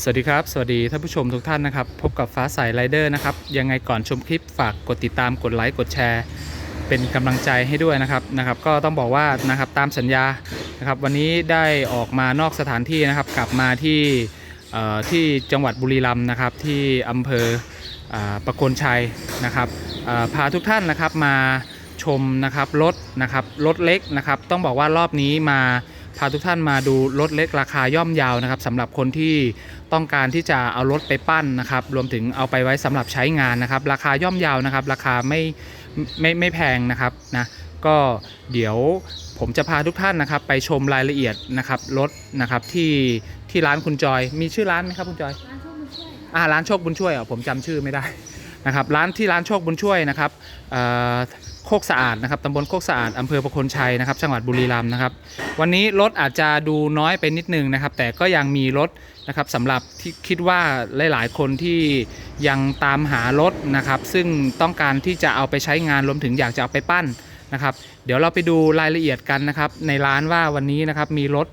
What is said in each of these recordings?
สวัสดีครับ สวัสดีท่านผู้ชมทุกท่านนะครับ พบกับฟ้าใสไรเดอร์นะครับ ยังไงก่อนชมคลิปฝากกดติดตามกดไลค์กดแชร์ เป็นกำลังใจให้ด้วยนะครับนะครับ ก็ต้องบอกว่านะครับตามสัญญานะครับ วันนี้ได้ออกมานอกสถานที่นะครับ กลับมาที่ที่จังหวัดบุรีรัมย์นะครับ ที่อำเภออประโคนชัยนะครับพาทุกท่านนะครับมาชมนะครับรถนะครับรถเล็กนะครับ ต้องบอกว่ารอบนี้มา พาทุกท่านมาดูรถเล็กราคาย่อมเยาวนะครับสำหรับคนที่ต้องการที่จะเอารถไปปั้นนะครับ รวมถึงเอาไปไว้สำหรับใช้งานนะครับ ราคาย่อมเยาวนะครับ ราคาไม่ไม่ไม่แพงนะครับนะก็เดี๋ยวผมจะพาทุกท่านนะครับ ไปชมรายละเอียดนะครับรถนะครับที่ที่ร้านคุณจอย มีชื่อร้านไหมครับคุณจอยร้านโชคบุญช่วยค่ะอ่าร้านโชคบุญช่วยอะผมจำชื่อไม่ได้นะครับร้านที่ร้านโชคบุญช่วยนะครับเอ่อ โคกสะอาดนะครับตำบลโคกสะอาดอำเภอประคนชัยนะครับจังหวัดบุรีรัมย์นะครับวันนี้รถอาจจะดูน้อยไปนิดนึงนะครับ แต่ก็ยังมีรถนะครับสำหรับที่คิดว่าหลาย ๆ คนที่ยังตามหารถนะครับ ซึ่งต้องการที่จะเอาไปใช้งานรวมถึงอยากจะเอาไปปั้นนะครับเดี๋ยวเราไปดูรายละเอียดกันนะครับ ในร้านว่าวันนี้นะครับมีรถ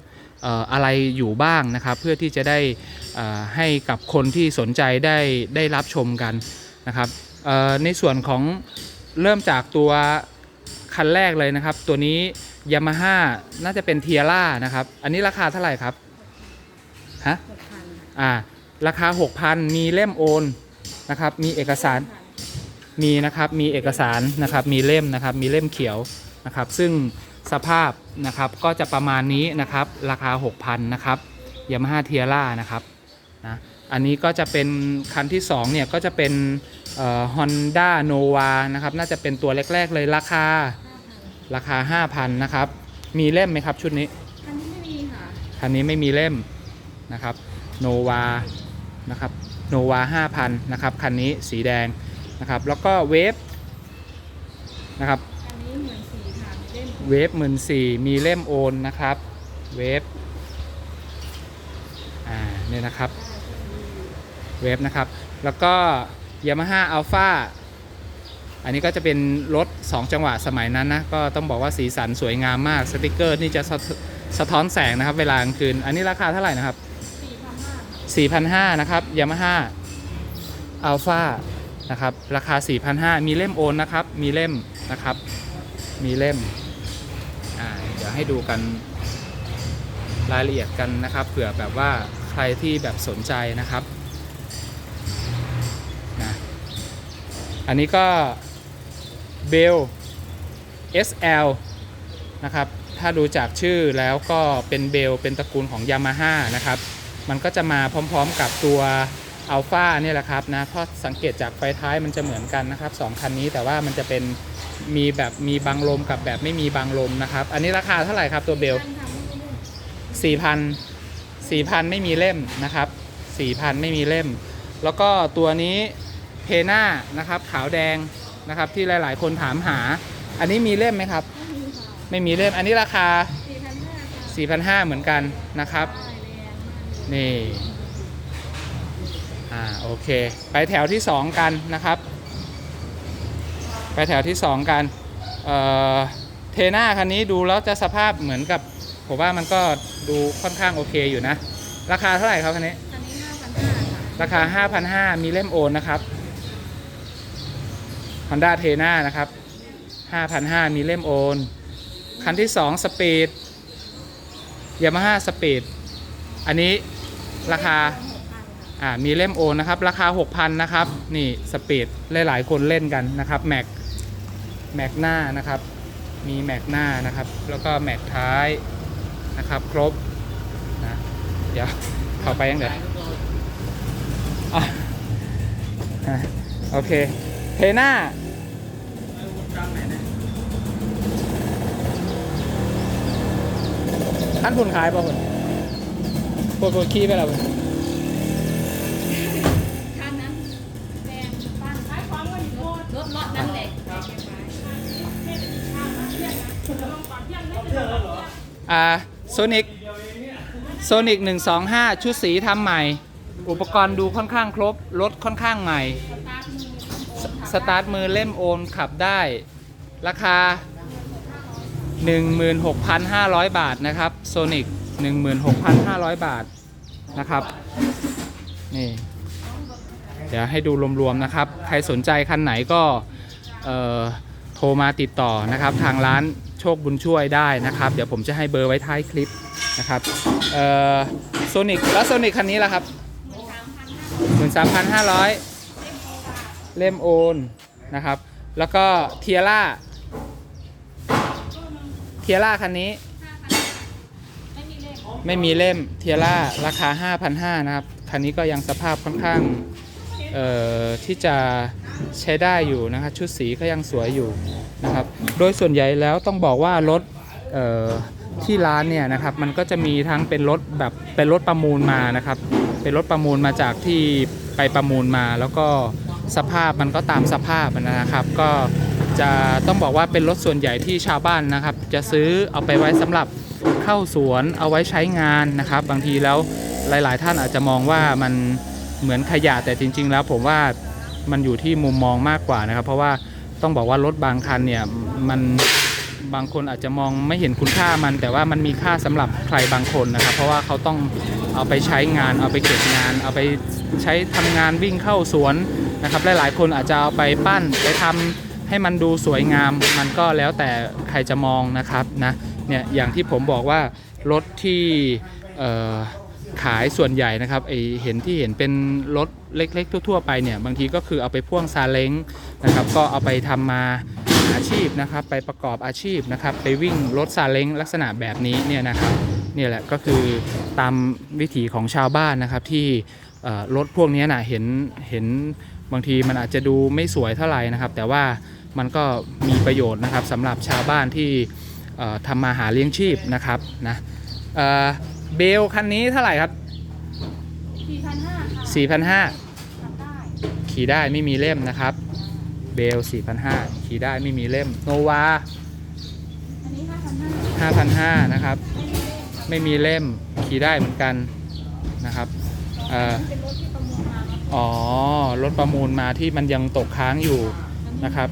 อออะไรอยู่บ้างนะครับ เพื่อที่จะได้ให้กับคนที่สนใจได้ได้รับชมกันนะครับในส่วนของ เริ่มจากตัวคันแรกเลยนะครับ ตัวนี้ยามาฮ่าน่าจะเป็นเทียร่านะครับ อันนี้ราคาเท่าไหร่ครับฮะหกพันอ่า ราคา 6,000 มีเล่มโอนนะครับ มีเอกสาร มีนะครับ มีเอกสารนะครับ มีเล่มนะครับ มีเล่มเขียวนะครับ ซึ่งสภาพนะครับก็จะประมาณนี้นะครับ ราคา 6,000 นะครับยามาฮ่าเทียร่านะครับนะ อันนี้ก็จะเป็นคันที่2เนี่ยก็จะเป็น ฮอนด้าโนวานะครับ น่าจะเป็นตัวแรก ๆ เลยราคาห้าพันราคา 5,000 นะครับ มีเล่มไหมครับชุดนี้ คันนี้ไม่มีค่ะ คันนี้ไม่มีเล่มนะครับโนวานะครับโนวา5,000 นะครับ คันนี้สีแดงนะครับ แล้วก็เวฟนะครับคันนี้เหมือนสีค่ะเล่นเวฟหมื่นสี่มีเล่มโอนนะครับเวฟอ่าเนี่ยนะครับเวฟนะครับ แล้วก็ Yamaha Alpha อันนี้ก็จะเป็นรถ 2 จังหวะสมัยนั้นนะ ก็ต้องบอกว่าสีสันสวยงามมากสติกเกอร์นี่จะสะสะท้อนแสงนะครับ เวลากลางคืน อันนี้ราคาเท่าไหร่นะครับสี่พันห้า4,500นะครับ Yamaha Alpha นะครับ ราคา 4,500 มีเล่มโอนนะครับ มีเล่มนะครับ มีเล่มอ่าเดี๋ยวให้ดูกันรายละเอียดกันนะครับเผื่อแบบว่าใครที่แบบสนใจนะครับ นะ อันนี้ก็เบล SL นะครับ ถ้าดูจากชื่อแล้วก็เป็นเบลเป็นตระกูลของ Yamaha นะครับ มันก็จะมาพร้อมๆกับตัว Alpha เนี่ยแหละครับนะเพราะสังเกตจากไฟท้ายมันจะเหมือนกันนะครับสองคันนี้แต่ว่ามันจะเป็นมีแบบมีบังลมกับแบบไม่มีบังลมนะครับ อันนี้ราคาเท่าไหร่ครับตัวเบลคันทำไม่ไม่มีเล่มนะครับสี่พันไม่มีเล่ม แล้วก็ตัวนี้ เพน่านะครับขาวแดงนะครับที่หลาย ๆ คนถามหา อันนี้มีเล่มไหมครับ ไม่มีค่ะไม่มีเล่มอันนี้ราคาสี่พันห้าค่ะ4,500 เหมือนกันนะครับได้แรงมากเลยนี่อ่าโอเค ไปแถวที่ 2 กันนะครับ ไปแถวที่ 2 กันเอ่อเทน่าคันนี้ดูแล้วจะสภาพเหมือนกับผมว่ามันก็ดูค่อนข้างโอเคอยู่นะ ราคาเท่าไหร่ครับคันนี้ คันนี้ห้าพันห้าค่ะราคา 5,500 มีเล่มโอนนะครับ Honda t e n a นะครับ5,500 มีเล่มโอน คันที่2 Speed Yamaha Speed อันนี้ราคาอ่ามีเล่มโอนนะครับ ราคา 6,000 นะครับ นี่ Speed หลายๆ คนเล่นกันนะครับแม็กแม็กหน้านะครับ มีแม็กหน้านะครับ แล้วก็แม็กท้ายนะครับครบนะเดี๋ยวเข้าไปยังเดี๋ยวอะโอเค เทน่าท่านคุณขายป่ะคุณปวดปวดขี้ไปแล้วคุณคันนั้นแดงปั้นขายของวันนี้โคตรรถรถนั่นแหละอ่าโซนิกโซนิก125 ชุดสีทำใหม่ อุปกรณ์ดูค่อนข้างครบ รถค่อนข้างใหม่ สตาร์ทมือเล่มโอนขับได้ ราคา 16,500 บาทนะครับโซนิก16,500 บาทนะครับนี่เดี๋ยวให้ดูรวมๆนะครับ ใครสนใจคันไหนก็โทรมาติดต่อนะครับ ทางร้านโชคบุญช่วยได้นะครับ เดี๋ยวผมจะให้เบอร์ไว้ท้ายคลิปนะครับโซนิกแล้วโซนิกคันนี้ล่ะครับ 13,500 เล่มโอนนะครับ แล้วก็เทียร่าเทียร่าคันนี้ไม่มีเล่มเทียร่าราคา 5,500 นะครับ คันนี้ก็ยังสภาพค่อนข้างที่จะใช้ได้อยู่นะครับ ชุดสีก็ยังสวยอยู่นะครับ โดยส่วนใหญ่แล้วต้องบอกว่ารถที่ร้านเนี่ยนะครับ มันก็จะมีทั้งเป็นรถแบบเป็นรถประมูลมานะครับ เป็นรถประมูลมาจากที่ไปประมูลมาแล้วก็ สภาพมันก็ตามสภาพนะครับ ก็จะต้องบอกว่าเป็นรถส่วนใหญ่ที่ชาวบ้านนะครับ จะซื้อเอาไปไว้สำหรับเข้าสวนเอาไว้ใช้งานนะครับ บางทีแล้วหลาย ๆ ท่านอาจจะมองว่ามันเหมือนขยะแต่จริง ๆ แล้วผมว่ามันอยู่ที่มุมมองมากกว่านะครับ เพราะว่าต้องบอกว่ารถบางคันเนี่ยมัน บางคนอาจจะมองไม่เห็นคุณค่ามัน แต่ว่ามันมีค่าสำหรับใครบางคนนะครับ เพราะว่าเขาต้องเอาไปใช้งาน เอาไปเก็บงาน เอาไปใช้ทำงานวิ่งเข้าสวนนะครับหลายๆคนอาจจะเอาไปปั้นไปทำให้มันดูสวยงาม มันก็แล้วแต่ใครจะมองนะครับนะเนี่ยอย่างที่ผมบอกว่ารถที่ขายส่วนใหญ่นะครับไอเห็นที่เห็นเป็นรถเล็กๆ ทั่วๆไปเนี่ยบางทีก็คือเอาไปพ่วงซาเล้งนะครับก็เอาไปทำมา อาชีพนะครับ ไปประกอบอาชีพนะครับ ไปวิ่งรถซาเล้งลักษณะแบบนี้เนี่ยนะครับเนี่ยแหละก็คือตามวิถีของชาวบ้านนะครับที่เอ่อรถพวกนี้นะเห็นเห็นบางทีมันอาจจะดูไม่สวยเท่าไหร่นะครับ แต่ว่ามันก็มีประโยชน์นะครับสำหรับชาวบ้านที่เอ่อทำมาหาเลี้ยงชีพนะครับนะเอ่อเบลคันนี้เท่าไหร่ครับสี่พันห้าค่ะ4,500ทำได้ขี่ได้ไม่มีเล่มนะครับ เบล4,500ขี่ได้ไม่มีเล่มโนวาห้าพันห้า5,500นะครับ ไม่มีเล่มขี่ได้เหมือนกันนะครับอ๋อ รถประมูลมาที่มันยังตกค้างอยู่นะครับ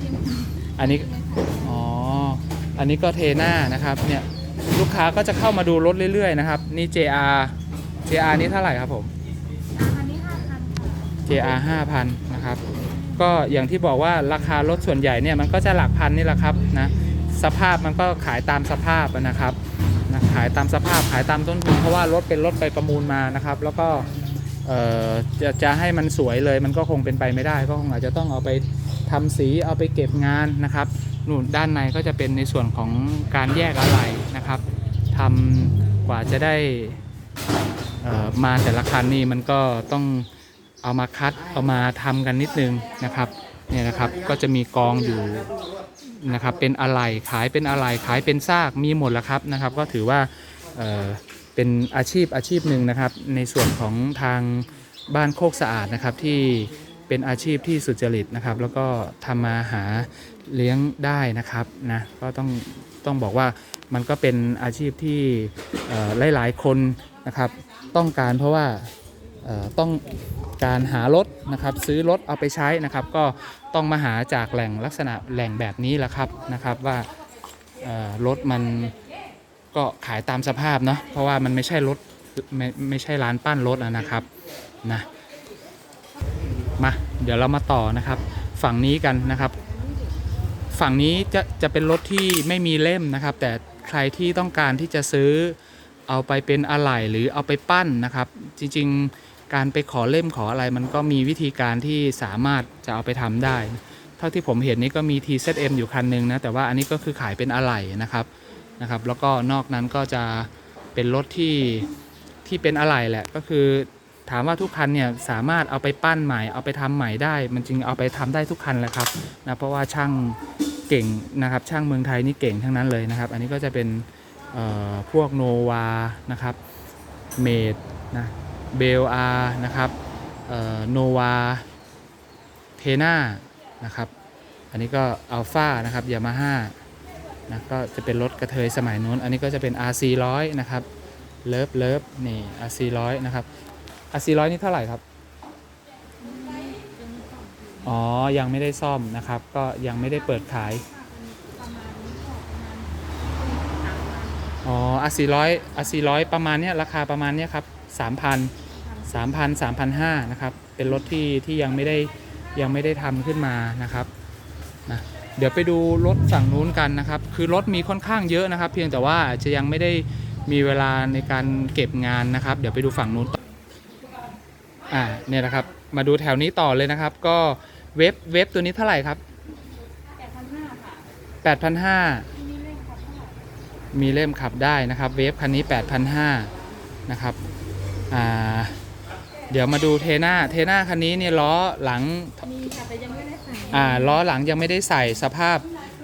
อันนี้ อ๋อ อันนี้ก็เทหน้านะครับ เนี่ยลูกค้าก็จะเข้ามาดูรถเรื่อยๆนะครับ นี่ JR JR นี้เท่าไหร่ครับผมอันนี้ห้าพัน JR 5,000 นะครับ ก็อย่างที่บอกว่าราคารถส่วนใหญ่เนี่ยมันก็จะหลักพันนี่แหละครับนะสภาพมันก็ขายตามสภาพนะครับนะขายตามสภาพขายตามต้นทุนเพราะว่ารถเป็นรถไปประมูลมานะครับ แล้วก็จะจะให้มันสวยเลยมันก็คงเป็นไปไม่ได้ ก็คงอาจจะต้องเอาไปทำสีเอาไปเก็บงานนะครับนู่นด้านในก็จะเป็นในส่วนของการแยกอะไหล่นะครับทำกว่าจะได้มาแต่ละคันนี่มันก็ต้อง เอามาคัดเอามาทำกันนิดนึงนะครับเนี่ยนะครับก็จะมีกองอยู่นะครับเป็นอะไหล่ขายเป็นอะไหล่ขายเป็นซากมีหมดแล้วครับนะครับ ก็ถือว่าเอ่อเป็นอาชีพอาชีพหนึ่งนะครับ ในส่วนของทางบ้านโคกสะอาดนะครับที่เป็นอาชีพที่สุจริตนะครับ แล้วก็ทำมาหาเลี้ยงได้นะครับนะก็ต้องต้องบอกว่ามันก็เป็นอาชีพที่เอ่อหลาย ๆ คนนะครับ ต้องการเพราะว่า ต้องการหารถนะครับซื้อรถเอาไปใช้นะครับ ก็ต้องมาหาจากแหล่งลักษณะแหล่งแบบนี้แหละครับนะครับว่ารถมันก็ขายตามสภาพเนาะเพราะว่ามันไม่ใช่รถไม่ไม่ใช่ร้านปั้นรถนะครับนะมาเดี๋ยวเรามาต่อนะครับ ฝั่งนี้กันนะครับ ฝั่งนี้จะจะเป็นรถที่ไม่มีเล่มนะครับ แต่ใครที่ต้องการที่จะซื้อเอาไปเป็นอะไหล่หรือเอาไปปั้นนะครับ จริงๆ การไปขอเล่มขออะไรมันก็มีวิธีการที่สามารถจะเอาไปทำได้ เท่าที่ผมเห็นนี่ก็มี TZM อยู่คันหนึงนะ แต่ว่าอันนี้ก็คือขายเป็นอะไหล่นะครับนะครับ แล้วก็นอกนั้นก็จะเป็นรถที่ที่เป็นอะไหล่แหละก็คือถามว่าทุกคันเนี่ยสามารถเอาไปปั้นใหม่เอาไปทำใหม่ได้ มันจริงเอาไปทำได้ทุกคันแหละครับนะเพราะว่าช่างเก่งนะครับ ช่างเมืองไทยนี่เก่งทั้งนั้นเลยนะครับ อันนี้ก็จะเป็นพวกโนวานะครับเมดนะ เบลอาร์นะครับโนวาเทน่านะครับอันนี้ก็อัลฟานะครับยามาฮ่านะก็จะเป็นรถกระเทยสมัยนู้น อันนี้ก็จะเป็น RC 100นะครับเลิฟเลิฟนี่ RC 100นะครับอาซีร้อยนี่เท่าไหร่ครับ อ๋อ ยังไม่ได้ซ่อมนะครับ ก็ยังไม่ได้เปิดขาย อ๋ออาซีร้อยอาซีร้อยประมาณเนี้ยราคาประมาณเนี้ยครับ สามพันพัน3,000 3,500นะครับ เป็นรถที่ที่ยังไม่ได้ยังไม่ได้ทำขึ้นมานะครับนะเดี๋ยวไปดูรถฝั่งนู้นกันนะครับ คือรถมีค่อนข้างเยอะนะครับ เพียงแต่ว่าอาจจะยังไม่ได้มีเวลาในการเก็บงานนะครับ เดี๋ยวไปดูฝั่งนู้นต่ออ่าเนี่ยนะครับ มาดูแถวนี้ต่อเลยนะครับ ก็เว็บเว็บตัวนี้เท่าไหร่ครับแปดพันห้าค่ะ8,500ที่นี่เล่นครับเท่ามีเล่มขับได้นะครับ เวฟคันนี้8,500นะครับ อ่า เดี๋ยวมาดูเทน่าเทน่าคันนี้เนี่ยล้อหลังมีค่ะแต่ยังไม่ได้ใส่อ่าล้อหลังยังไม่ได้ใส่สภาพ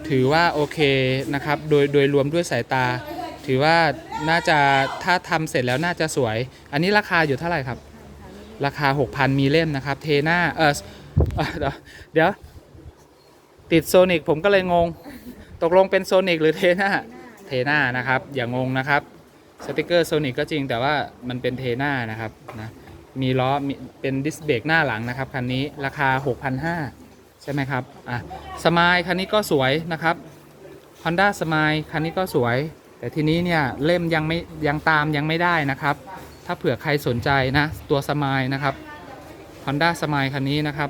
ถือว่าโอเคนะครับ โดยโดยรวมด้วยสายตา ถือว่าน่าจะถ้าทำเสร็จแล้วน่าจะสวย อันนี้ราคาอยู่เท่าไหร่ครับ ราคา 6,000 มีเล่มนะครับ เทน่าเออเอ่อเดี๋ยวเดี๋ยว ติดโซนิกผมก็เลยงง ตกลงเป็นโซนิกหรือเทน่าเทน่านะครับ อย่างงนะครับ สติกเกอร์โซนิกก็จริงแต่ว่ามันเป็นเทน่านะครับนะมีล้อมีเป็นดิสเบรกหน้าหลังนะครับคันนี้ราคา 6,500 ใช่ไหมครับอะสมายคันนี้ก็สวยนะครับ Honda สมายคันนี้ก็สวย แต่ทีนี้เนี่ยเล่มยังไม่ยังตามยังไม่ได้นะครับ ถ้าเผื่อใครสนใจนะตัวสมายนะครับ Honda สมายคันนี้นะครับ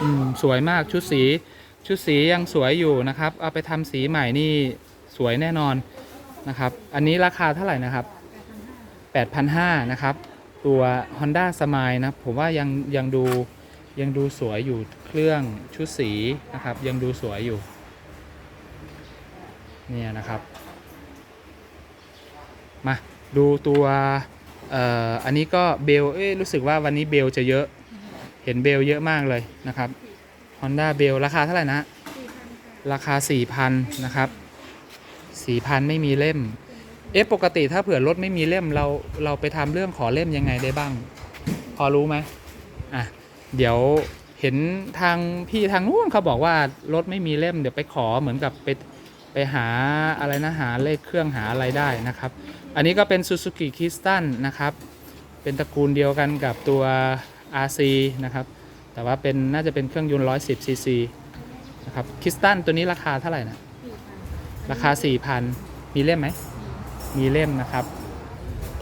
อืมสวยมากชุดสีชุดสียังสวยอยู่นะครับ เอาไปทำสีใหม่นี่สวยแน่นอน นะครับ อันนี้ราคาเท่าไหร่นะครับ 8,500นะครับ ตัว Honda s m i l e นะ ผมว่ายังยังดูยังดูสวยอยู่เครื่องชุดสีนะครับ ยังดูสวยอยู่ เนี่ยนะครับ มาดูตัวเอ่ออันนี้ก็เบลเอ้ยรู้สึกว่าวันนี้เบลจะเยอะ เห็นเบลเยอะมากเลยนะครับ Honda เบลราคาเท่าไหร่นะสี่พันค่ะราคา 4,000 นะครับ 4,000ไม่มีเล่ม เอ๊ะปกติถ้าเผื่อรถไม่มีเล่มเราเราไปทำเรื่องขอเล่มยังไงได้บ้าง พอรู้ไหมอะเดี๋ยวเห็นทางพี่ทางนู้นเขาบอกว่ารถไม่มีเล่ม เดี๋ยวไปขอเหมือนกับไปไปหาอะไรนะหาเลขเครื่องหาอะไรได้นะครับ อันนี้ก็เป็น Suzuki k i s t a n นะครับ เป็นตระกูลเดียวกันกับตัว RC นะครับ แต่ว่าเป็นน่าจะเป็นเครื่องยนต์110 cc นะครับคิสตันตัวนี้ราคาเท่าไหร่นะ ราคา 4,000 มีเล่มไหม มีเล่มนะครับ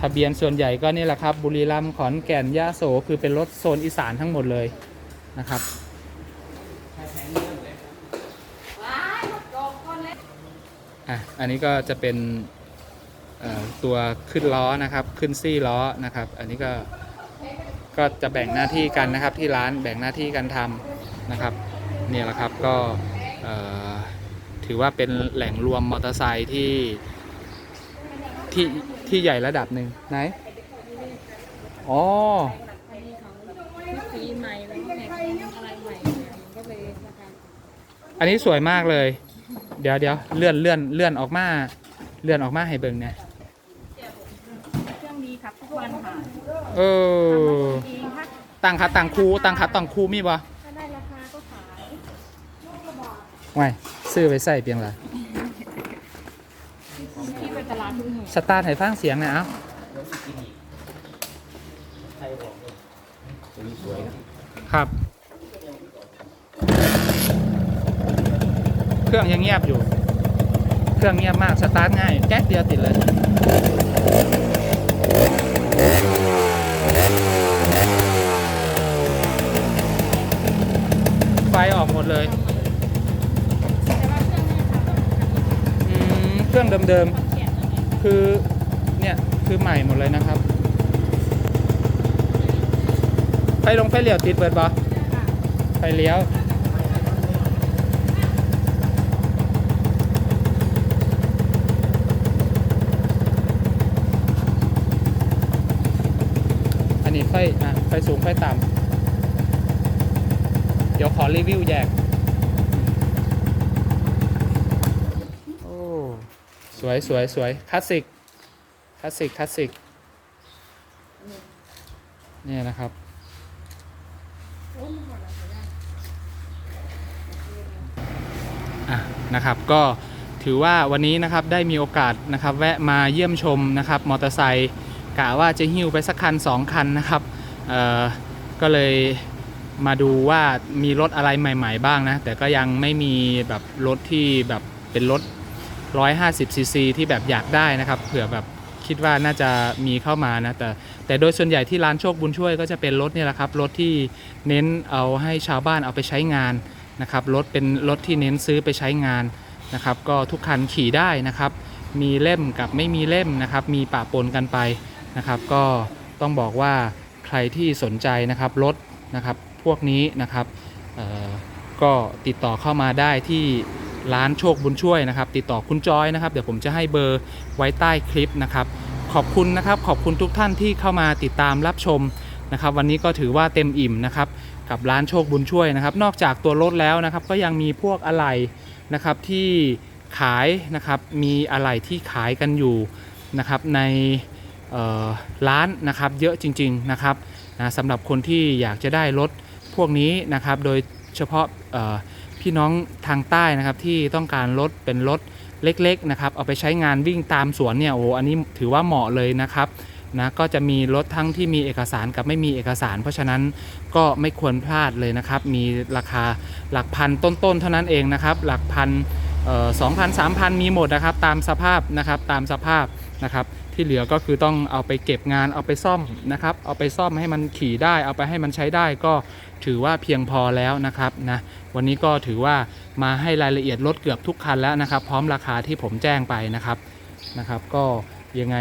ทะเบียนส่วนใหญ่ก็นี่แหละครับ บุรีรัมย์ขอนแก่นยะโสคือเป็นรถโซนอีสานทั้งหมดเลยนะครับอะอันนี้ก็จะเป็นตัวขึ้นล้อนะครับ ขึ้นซี่ล้อนะครับ อันนี้ก็ก็จะแบ่งหน้าที่กันนะครับที่ร้านแบ่งหน้าที่กันทำนะครับ เนี่ยแหละครับก็เอ่อ ถือว่าเป็นแหล่งรวมมอเตอร์ไซค์ที่ที่ที่ใหญ่ระดับหนึ่งไหน อ๋อันนี้ของพี่ปีใหม่แล้วแม็กอะไรใหม่เนี่ยก็เลยราคาอันนี้สวยมากเลย เดี๋ยวเดี๋ยวเลื่อนเลื่อนเลื่อนออกมา เลื่อนออกมาให้เบิ่งเนี่ยเครื่องดีครับทุกวันค่ะเออ เองถ้าต่างคัดต่างคูต่างคัดต่างคูมีบ่ถ้าได้ราคาก็ขาย ไม่ ซื้อไปใส่เพียงไรที่ไปตลาดทุ่งหัวสตาร์ทให้ฟังเสียงหนะเอ้าครับ เครื่องยังเงียบอยู่ เครื่องเงียบมาก สตาร์ทง่าย แก๊กเดียวติดเลยไฟออกหมดเลย แต่ว่า เครื่องเดิมๆ คือ เนี่ย คือใหม่หมดเลยนะครับ ไฟลงไฟเลี้ยวติดเปิดบะไฟเลี้ยว อันนี้ไฟอะไฟสูงไฟต่ำ เดี๋ยวขอรีวิวแยก โอ้ สวยสวยสวยคลาสสิกคลาสสิกคลาสสิกเนี่ยนะครับอะอะนะครับก็ถือว่าวันนี้นะครับได้มีโอกาสนะครับแวะมาเยี่ยมชมนะครับมอเตอร์ไซค์กะว่าจะหิ้วไปสักคัน 2 คันนะครับเอ่อก็เลยมาดูว่ามีรถอะไรใหม่ ๆ บ้างนะแต่ก็ยังไม่มีแบบรถที่แบบเป็นรถ 150ซีซีที่แบบอยากได้นะครับเผื่อแบบคิดว่าน่าจะมีเข้ามานะแต่แต่โดยส่วนใหญ่ที่ร้านโชคบุญช่วยก็จะเป็นรถนี่แหละครับรถที่เน้นเอาให้ชาวบ้านเอาไปใช้งานนะครับรถเป็นรถที่เน้นซื้อไปใช้งานนะครับ ก็ทุกคันขี่ได้นะครับ มีเล่มกับไม่มีเล่มนะครับ มีปะปนกันไปนะครับ ก็ต้องบอกว่าใครที่สนใจนะครับรถนะครับพวกนี้นะครับก็ติดต่อเข้ามาได้ที่ ร้านโชคบุญช่วยนะครับ ติดต่อคุณจอยนะครับ เดี๋ยวผมจะให้เบอร์ไว้ใต้คลิปนะครับ ขอบคุณนะครับ ขอบคุณทุกท่านที่เข้ามาติดตามรับชมนะครับ วันนี้ก็ถือว่าเต็มอิ่มนะครับ กับร้านโชคบุญช่วยนะครับ นอกจากตัวรถแล้วนะครับ ก็ยังมีพวกอะไหล่นะครับที่ขายนะครับ มีอะไหล่ที่ขายกันอยู่นะครับในร้านนะครับเยอะจริง ๆนะครับนะสำหรับคนที่อยากจะได้รถพวกนี้นะครับ โดยเฉพาะ พี่น้องทางใต้นะครับที่ต้องการรถเป็นรถเล็กๆนะครับเอาไปใช้งานวิ่งตามสวนเนี่ยโอ้อันนี้ถือว่าเหมาะเลยนะครับนะก็จะมีรถทั้งที่มีเอกสารกับไม่มีเอกสาร เพราะฉะนั้นก็ไม่ควรพลาดเลยนะครับ มีราคาหลักพันต้นๆเท่านั้นเองนะครับ หลักพันสองพันสามพันมีหมดนะครับ ตามสภาพนะครับตามสภาพนะครับ ที่เหลือก็คือต้องเอาไปเก็บงานเอาไปซ่อมนะครับ เอาไปซ่อมให้มันขี่ได้ เอาไปให้มันใช้ได้ก็ถือว่าเพียงพอแล้วนะครับนะวันนี้ก็ถือว่ามาให้รายละเอียดรถเกือบทุกคันแล้วนะครับ พร้อมราคาที่ผมแจ้งไปนะครับนะครับ ก็ยังไง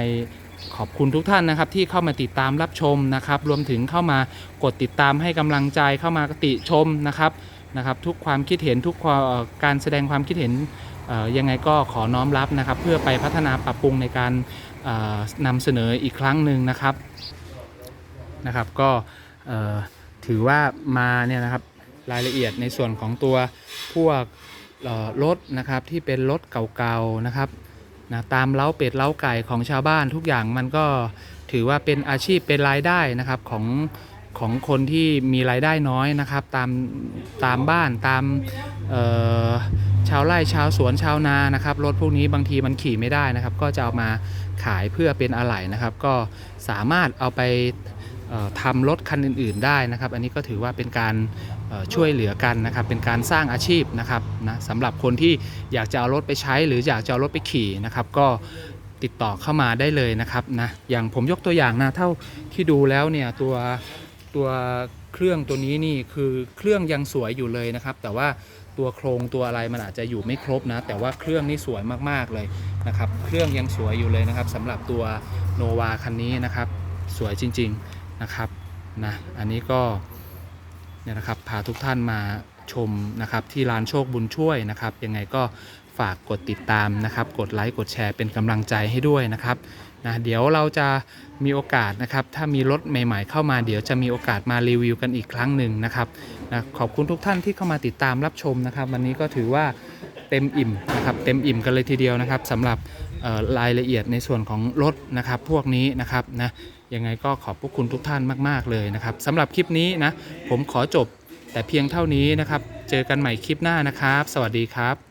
ขอบคุณทุกท่านนะครับที่เข้ามาติดตามรับชมนะครับ รวมถึงเข้ามากดติดตามให้กำลังใจเข้ามากติชมนะครับนะครับ ทุกความคิดเห็นทุกความการแสดงความคิดเห็นยังไงก็ขอน้อมรับนะครับ เพื่อไปพัฒนาปรับปรุงในการ นำเสนออีกครั้งหนึ่งนะครับนะครับ ก็ถือว่ามาเนี่ยนะครับรายละเอียดในส่วนของตัวพวกรถนะครับที่เป็นรถเก่าๆนะครับนะตามเล้าเป็ดเล้าไก่ของชาวบ้านทุกอย่างมันก็ถือว่าเป็นอาชีพเป็นรายได้นะครับของของคนที่มีรายได้น้อยนะครับ ตามตามบ้านตามเอ่อ ชาวไร่ชาวสวนชาวนานะครับรถพวกนี้บางทีมันขี่ไม่ได้นะครับ ก็จะเอามาขายเพื่อเป็นอะไหล่นะครับ ก็สามารถเอาไปเอ่อทำรถคันอื่น ๆได้นะครับ อันนี้ก็ถือว่าเป็นการช่วยเหลือกันนะครับ เป็นการสร้างอาชีพนะครับนะสำหรับคนที่อยากจะเอารถไปใช้ หรืออยากจะเอารถไปขี่นะครับ ก็ติดต่อเข้ามาได้เลยนะครับนะอย่างผมยกตัวอย่างนะเท่าที่ดูแล้วเนี่ยตัวตัวเครื่องตัวนี้นี่คือเครื่องยังสวยอยู่เลยนะครับ แต่ว่า ตัวโครงตัวอะไรมันอาจจะอยู่ไม่ครบนะ แต่ว่าเครื่องนี่สวยมากๆเลยนะครับเครื่องยังสวยอยู่เลยนะครับสำหรับตัวโนวาคันนี้นะครับ สวยจริงๆนะครับนะอันนี้ก็เนี่ยนะครับพาทุกท่านมาชมนะครับที่ร้านโชคบุญช่วยนะครับ ยังไงก็ฝากกดติดตามนะครับ กดไลค์กดแชร์เป็นกำลังใจให้ด้วยนะครับ นะเดี๋ยวเราจะมีโอกาสนะครับ ถ้ามีรถใหม่ ๆ เข้ามาเดี๋ยวจะมีโอกาสมารีวิวกันอีกครั้งหนึ่งนะครับนะขอบคุณทุกท่านที่เข้ามาติดตามรับชมนะครับ วันนี้ก็ถือว่าเต็มอิ่มนะครับเต็มอิ่มกันเลยทีเดียวนะครับสำหรับรายละเอียดในส่วนของรถนะครับพวกนี้นะครับนะยังไงก็ขอบพระคุณทุกท่านมากๆเลยนะครับสำหรับคลิปนี้นะผมขอจบแต่เพียงเท่านี้นะครับ เจอกันใหม่คลิปหน้านะครับ สวัสดีครับ